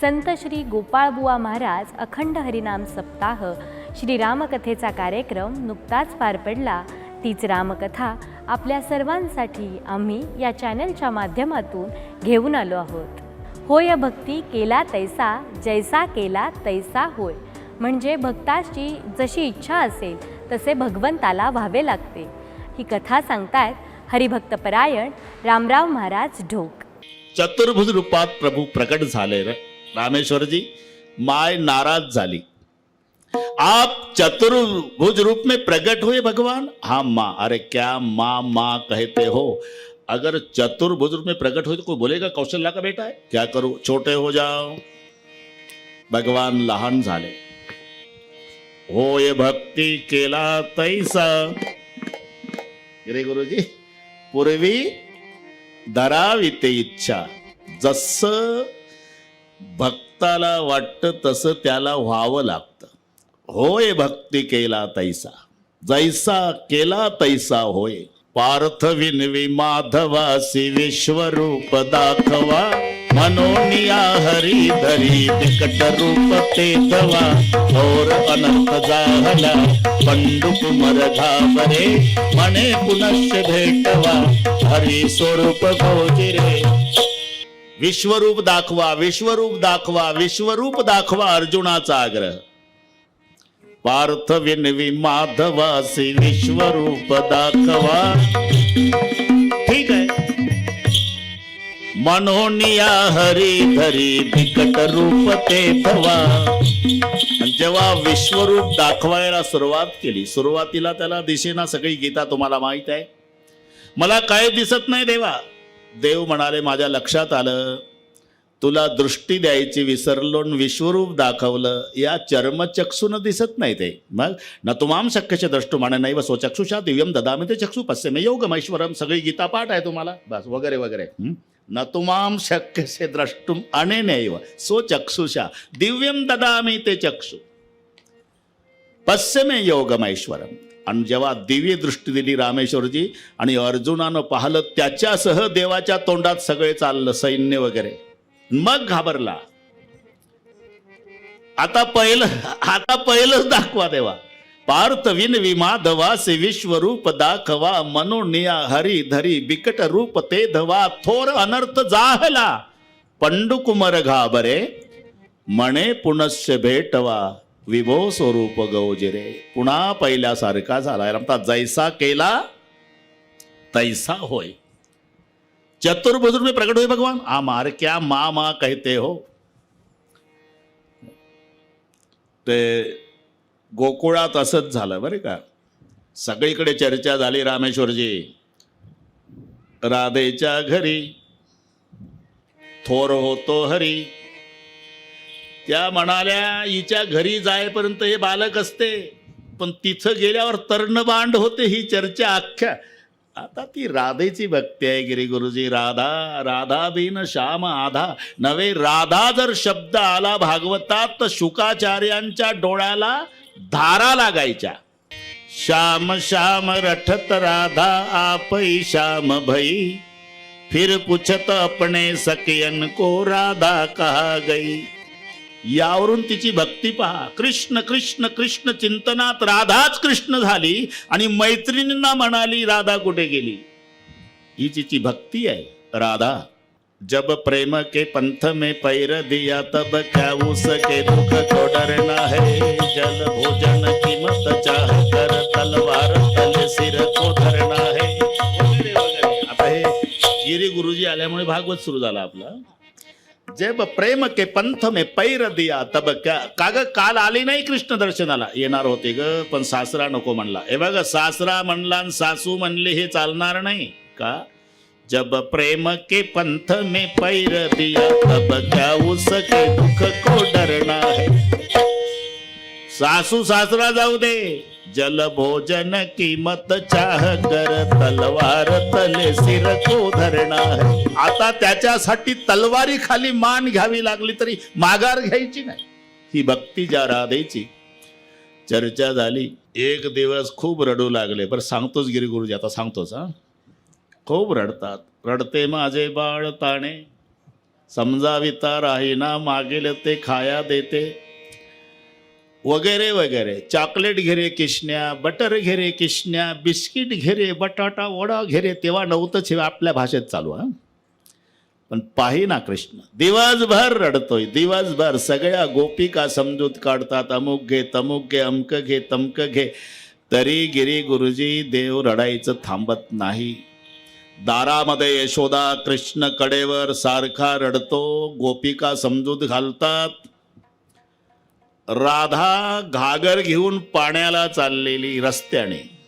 संत श्री गोपाळबुवा महाराज अखंड हरिनाम सप्ताह श्री रामकथेचा कार्यक्रम नुकताच पार पडला. तीच रामकथा आपल्या सर्वांसाठी आम्ही या चॅनलच्या माध्यमातून घेऊन आलो आहोत. होय भक्ती केला तैसा जैसा केला तैसा होय. म्हणजे भक्ताची जशी इच्छा असेल तसे भगवंताला व्हावे लागते. ही कथा सांगतायत हरिभक्तपरायण रामराव महाराज ढोक. चतुर्भुज रूपात प्रभू प्रकट झाले रे. रामेश्वर जी, माय नाराज़ झाली. आप चतुर्भुज रूप में प्रकट हुए भगवान? हाँ माँ. अरे क्या माँ माँ कहते हो? अगर चतुर्भुज रूप में प्रकट हुए तो कोई बोलेगा, कौशल्या का बेटा है? क्या करूँ? छोटे हो जाओ. भगवान लहान झाले. हो ये भक्ती केला तैसा. रे गुरुजी, पूर्वी धरावी ते इच्छा. जसं भक्ताला वाटतं तसं त्याला व्हावं लागतं. होय भक्ती केला तैसा. जैसा केला तैसा होय. पार्थ विनवी माधवासी विश्वरूप दाखवा. मनोनिया हरी धरी बिकट रूप ते धवा थोर अनंत जाहला पंडुक मर घाबरे मने पुनश्च भेटवा. हरी स्वरूप गोजिरे विश्वरूप दाखवा विश्वरूप दाखवा विश्वरूप दाखवा अर्जुनाचा आग्रह. पार्थ विनवी माधवासी विश्वरूप दाखवा. ठीक आहे. मनोनिया हरी धरी बिकट रूप ते धवा जेव्हा विश्वरूप दाखवायला सुरुवात केली सुरुवातीला त्याला दिशेना सगळी गीता तुम्हाला माहीत आहे. मला काय दिसत नाही देवा. देव म्हणाले माझ्या लक्षात आलं. तुला दृष्टी द्यायची विसरलो विश्वरूप दाखवलं. या चर्मचक्षुन दिसत नाही ते. मग न तुमाम शक्यचे द्रष्टू म्हणे नाही व स्वचक्षुषा दिव्यम ददामी ते चक्षु पश्चिमे योगमैश्वरम सगळी गीता पाठ आहे तुम्हाला? बस वगैरे वगैरे. न तुमाम शक्यसे द्रष्टुम अनेनैव स्वचक्षुषा दिव्यम ददामी ते चक्षु पश्चिमे योगमैश्वरम आणि जेव्हा दिव्य दृष्टी दिली रामेश्वरजी आणि अर्जुनानं पाहिलं त्याच्यासह देवाच्या तोंडात सगळे चाललं सैन्य वगैरे. मग घाबरला. आता पहिलं आता पहिलंच दाखवा देवा. पार्थ धवा से विश्वरूप दाखवा मनोनिया हरी धरी बिकट रूप ते धवा थोर अनर्थ जाहला. पंडुकुमर घाबरे मणे पुनश्य भेटवा. विभो स्वरूप गौजिरे पुन्हा पहिल्यासारखा झाला म्हणतात जैसा केला तैसा होय. चतुर्भुज में प्रकट हुए भगवान. आमार मार क्या मा मा कहते हो. ते गोकुळात असंच झालं बरं का. सगळीकडे चर्चा झाली रामेश्वरजी. राधेच्या घरी. थोर होतो हरी. त्या म्हणाल्या हिच्या घरी जायपर्यंत हे बालक असते पण तिथं गेल्यावर तरणबांड होते ही चर्चा अख्ख्या. आता ती राधेची भक्ती आहे गिरी गुरुजी. राधा राधा बिन श्याम आधा. नवे राधा जर शब्द आला भागवतात तर शुकाचार्यांच्या डोळ्याला धारा लागायच्या. श्याम श्याम रठत राधा आपई श्याम भई. फिर पुछत अपने सकियन को राधा कहा गई. यावरून तिची भक्ती पहा. कृष्ण कृष्ण कृष्ण चिंतनात राधाच कृष्ण झाली आणि मैत्रिणींना म्हणाली राधा कुठे गेली? ही तिची भक्ती आहे. राधा जब प्रेम के पंथ में पैर दिया तब क्या उसके दुख को डरना है? जल भोजन की मत चाह कर तलवार तले सिर को धरना है? वगैरे वगैरे. आता हे गिरी गुरुजी आल्यामुळे भागवत सुरू झाला आपला. जब प्रेम के पंथ में पैर दिया तब काग काल आली नाही कृष्ण दर्शनाला येणार होते ग पण सासरा नको म्हणला हे बघ सासरा म्हणला आणि सासू म्हणले हे चालणार नाही का जब प्रेम के पंथ में पैर दिया तब क्या उसके दुख को डरना है सासू सासरा जाऊ दे. जल भोजन किमत चाह कर तलवार तले सिर को धरणार. आता त्याच्यासाठी तलवारी खाली मान घ्यावी लागली तरी माघार घ्यायची नाही. ही भक्ती ज्या राधेची चर्चा झाली. एक दिवस खूप रडू लागले. बरं सांगतोच गिरी गुरुजी आता सांगतोच हा. खूप रडतात. रडते माझे बाळ ताणे. समजाविता राहीना मागेल ते खाया देते. वगैरे वगैरे. चॉकलेट घेरे किशन्या बटर घेरे किशन्या बिस्किट घेरे बटाटा वडा घेरे तेव्हा नव्हतंच हे आपल्या भाषेत चालू हा. पण पाही ना कृष्ण. दिवसभर रडतोय दिवसभर. सगळ्या गोपिका समजूत काढतात. अमुक घे तमुक घे अमक घे तमक घे. तरी गिरी गुरुजी देव रडायचं थांबत नाही. दारामध्ये यशोदा कृष्ण कडेवर सारखा रडतो. गोपिका समजूत घालतात. राधा घागर घेऊन पाण्याला चाललेली रस्त्याने.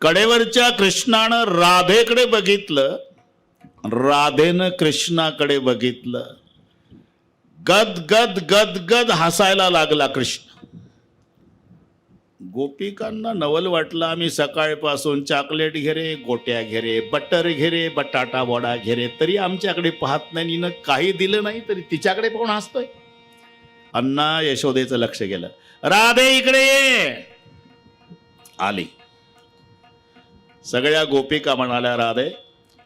कडेवरच्या कृष्णानं राधेकडे बघितलं. राधेनं कृष्णाकडे बघितलं. गद गद गद गद हसायला लागला कृष्ण. गोपिकांना नवल वाटलं आम्ही सकाळपासून चॉकलेट घेरे गोट्या घेरे बटर घेरे बटाटा वडा घेरे तरी आमच्याकडे पाहत नाही काही दिलं नाही तरी तिच्याकडे पाहून हसतोय? अण्णा यशोदेचं लक्ष गेलं. राधे इकडे ये! आली. सगळ्या गोपिका म्हणाल्या राधे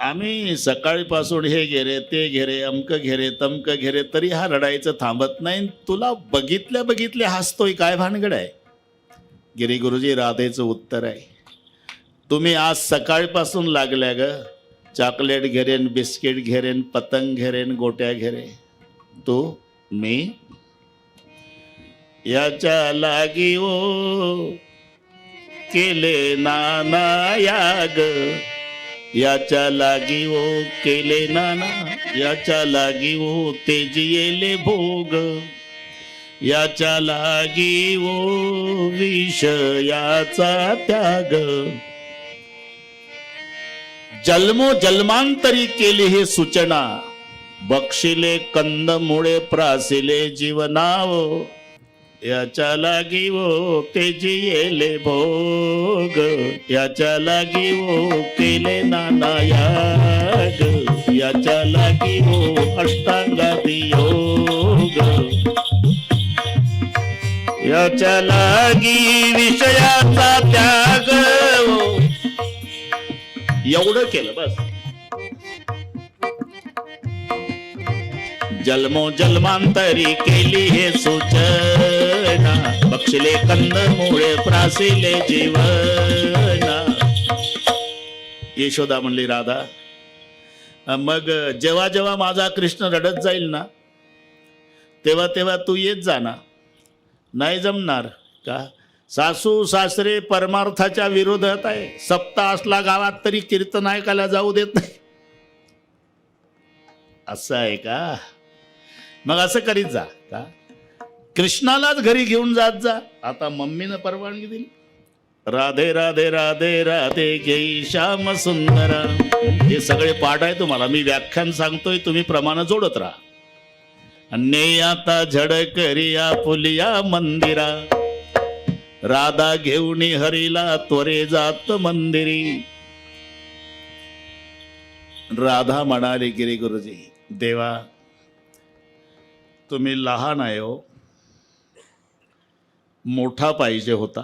आम्ही सकाळीपासून हे घेरे ते घेरे अमक घेरे तमक घेरे तरी हा रडायचं थांबत नाही. तुला बघितल्या बघितल्या हसतोय काय भानगड आहे? गिरी गुरुजी राधेचं उत्तर आहे. तुम्ही आज सकाळपासून लागल्या ग. चॉकलेट घेरेन बिस्किट घेरेन पतंग घेरेन गोट्या घेरे तू मी याच्या लागी ओ केले नाना याग. याच्या लागी ओ केले नाना. याच्या लागी ओ तेजियेले भोग. याच्या लागी ओ विषयाचा त्याग. जन्मो जन्मांतरी केली हे सूचना. बक्षिले कंदमुळे प्रासिले जीवनाव. याच्या लागी ओ तेजी येले भोग याच्या लागी वो केले नाना याग याच्या लागी ओ अष्टांगादी योग. याच्या लागी विषयाचा त्याग. एवढं केलं बस. जन्मो जन्मांतरी केली हे सूचना. बक्षले कंदमुळे प्रासिले जीवना. यशोदा म्हणली राधा मग जेव्हा जेव्हा माझा कृष्ण रडत जाईल ना तेव्हा तेव्हा तू येत जा ना. नाही जमणार का? सासू सासरे परमार्थाच्या विरोधात आहे. सप्ताह असला गावात तरी कीर्तन ऐकायला जाऊ देत नाही. असं आहे का? मग असं करीत जा. का? कृष्णालाच घरी घेऊन जात जा. आता मम्मीनं परवानगी दिली. राधे राधे राधे राधे घेई श्याम सुंदर. हे सगळे पाठ आहे तुम्हाला. मी व्याख्यान सांगतोय तुम्ही प्रमाण जोडत राहा. ने आता झड करिया फुलिया मंदिरा. राधा घेऊन हरीला त्वरे जात मंदिरी. राधा म्हणाली गिरी गुरुजी देवा तुम्ही लहान आहे हो. मोठा पाहिजे होता.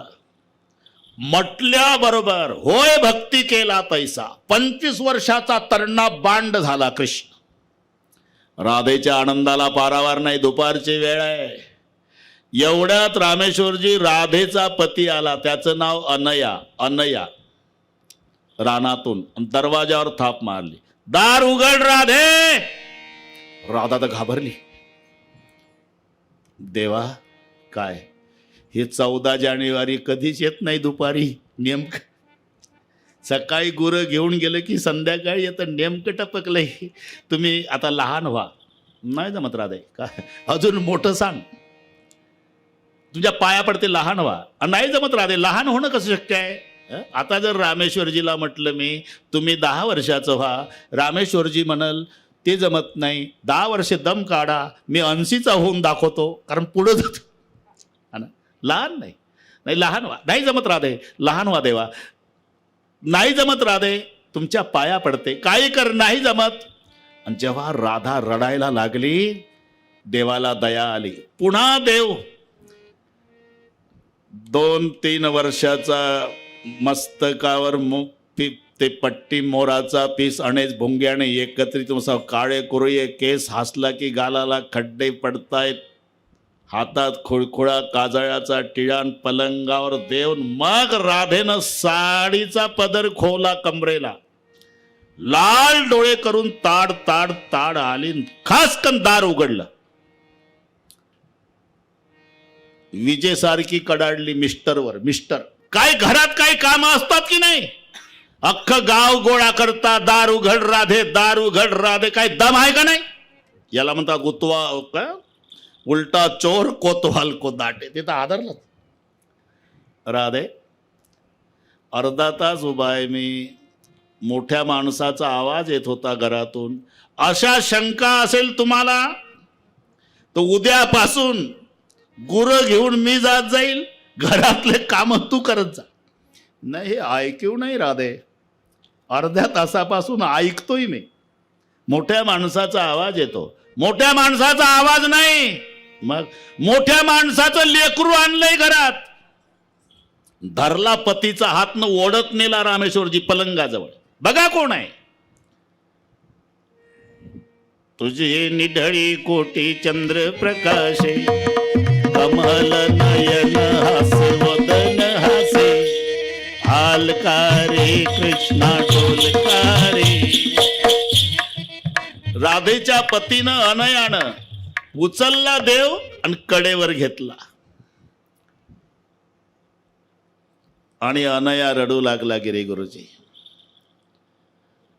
म्हटल्याबरोबर होय भक्ती केला तैसा पंचवीस वर्षाचा तरणा बांड झाला कृष्ण. राधेच्या आनंदाला पारावार नाही दुपारची वेळ आहे. एवढ्यात रामेश्वरजी राधेचा पती आला. त्याचं नाव अनया अनया. रानातून दरवाजावर थाप मारली. दार उघड राधे! राधा तर घाबरली. देवा काय? हे चौदा जानेवारी कधीच येत नाही दुपारी नेमकं. सकाळी गुरं घेऊन गेलं की संध्याकाळी येतं नेमकं टपकलंय. तुम्ही आता लहान व्हा. नाही जमत राधे का? अजून मोठं सांग. तुझ्या पाया पडते लहान व्हा. नाही जमत राधे लहान होणं कसं शक्य आहे? आता जर रामेश्वरजीला म्हटलं मी तुम्ही दहा वर्षाचं व्हा. रामेश्वरजी म्हणल ते जमत नाही. दहा वर्षे दम काढा. मी अंशीचा होऊन दाखवतो. कारण पुढं जातो. हा ना? लहान नाही. नाही लहान वा नाही जमत राधे. लहान व्हा देवा. नाही जमत राधे. तुमच्या पाया पडते. काय कर नाही जमत. आणि जेव्हा राधा रडायला लागली देवाला दया आली. पुन्हा देव. दोन तीन वर्षाचा मस्तकावर मु- ते पट्टी मोराचा पीस अणेच भुंग्याने एकत्रित मसा काळे कुरळे केस हसला की गालाला खड्डे पडतायत. हातात खुळखुळा काजळाचा टिळान पलंगावर देऊन मग राधेनं साडीचा पदर खोला कमरेला. लाल डोळे करून ताड ताड ताड आली खासकन दार उघडलं. विजेसारखी कडाडली मिस्टरवर. मिस्टर काय घरात काय काम असतात की नाही? अख्खं गाव गोळा करता दार उघड राधे दार उघड राधे काय दम आहे का नाही? याला म्हणता गुतवा का उलटा चोर कोतवाल को दाटे तिथं आदरलं. राधे अर्धा तास उभा आहे मी. मोठ्या माणसाचा आवाज येत होता घरातून. अशा शंका असेल तुम्हाला तर उद्यापासून गुरं घेऊन मी जात जाईल. घरातले काम तू करत जा. नाही हे ऐकू नाही राधे. अर्ध्या तासापासून ऐकतोय मी. मोठ्या माणसाचा आवाज येतो. मोठ्या माणसाचा आवाज नाही. मग मोठ्या माणसाचं लेकरू आणलंय घरात. धरला पतीचा हात न ओढत नेला रामेश्वरजी पलंगाजवळ. बघा कोण आहे. तुझे निढळी कोटी चंद्र प्रकाशे. कमल नयन हालकारे कृष्णा ढोलकारे राधेच्या पतीनं अनयानं उचलला देव आणि कडेवर घेतला. आणि अनया रडू लागला गिरी गुरुजी.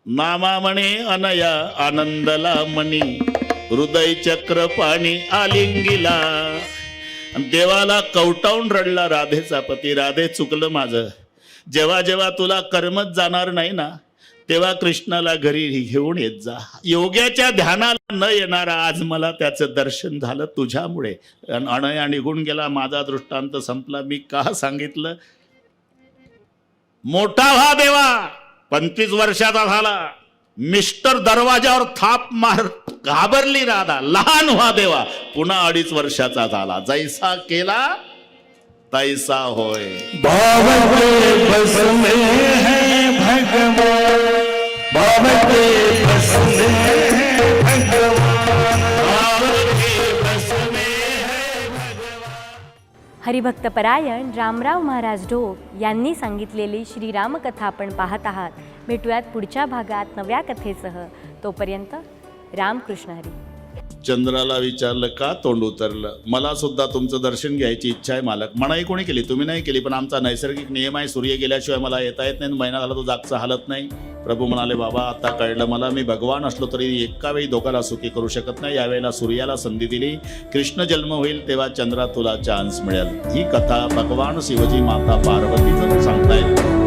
नामा म्हणे अनया आनंदला मणी हृदय चक्र पाणी आलिंगिला. देवाला कवटावून रडला राधेचा पती राधे चुकलं माझं. जेव्हा जेव्हा तुला करमत जाणार नाही ना तेव्हा कृष्णाला घरी घेऊन येत जा. योग्याच्या ध्यानाला न येणारा आज मला त्याचं दर्शन झालं तुझ्यामुळे. अनया निघून गेला माझा दृष्टांत संपला. मी का सांगितलं? मोठा व्हा देवा पंचवीस वर्षाचा झाला. मिस्टर दरवाजावर थाप मार घाबरली राधा. लहान व्हा देवा पुन्हा अडीच वर्षाचा झाला. जैसा केला तैसा होय बस में है भगवान। बस में है भगवान। हरिभक्तपरायण रामराव महाराज ढोक यांनी सांगितलेली श्रीरामकथा आपण पाहत आहात. भेटूयात पुढच्या भागात नव्या कथेसह. तोपर्यंत रामकृष्ण हरी. चंद्राला विचारलं का तोंड उतरलं? मला सुद्धा तुमचं दर्शन घ्यायची इच्छा आहे मालक. मनाई कोणी केली? तुम्ही नाही केली पण आमचा नैसर्गिक नियम आहे. सूर्य गेल्याशिवाय मला येता येत नाही महिना झाला तो जागचा हालत नाही. प्रभू म्हणाले बाबा आता कळलं मला मी भगवान असलो तरी एका वेळी धोकाला सुखी करू शकत नाही. यावेळेला सूर्याला संधी दिली. कृष्ण जन्म होईल तेव्हा चंद्रा तुला चान्स मिळेल. ही कथा भगवान शिवजी माता पार्वतीचं सांगतायत.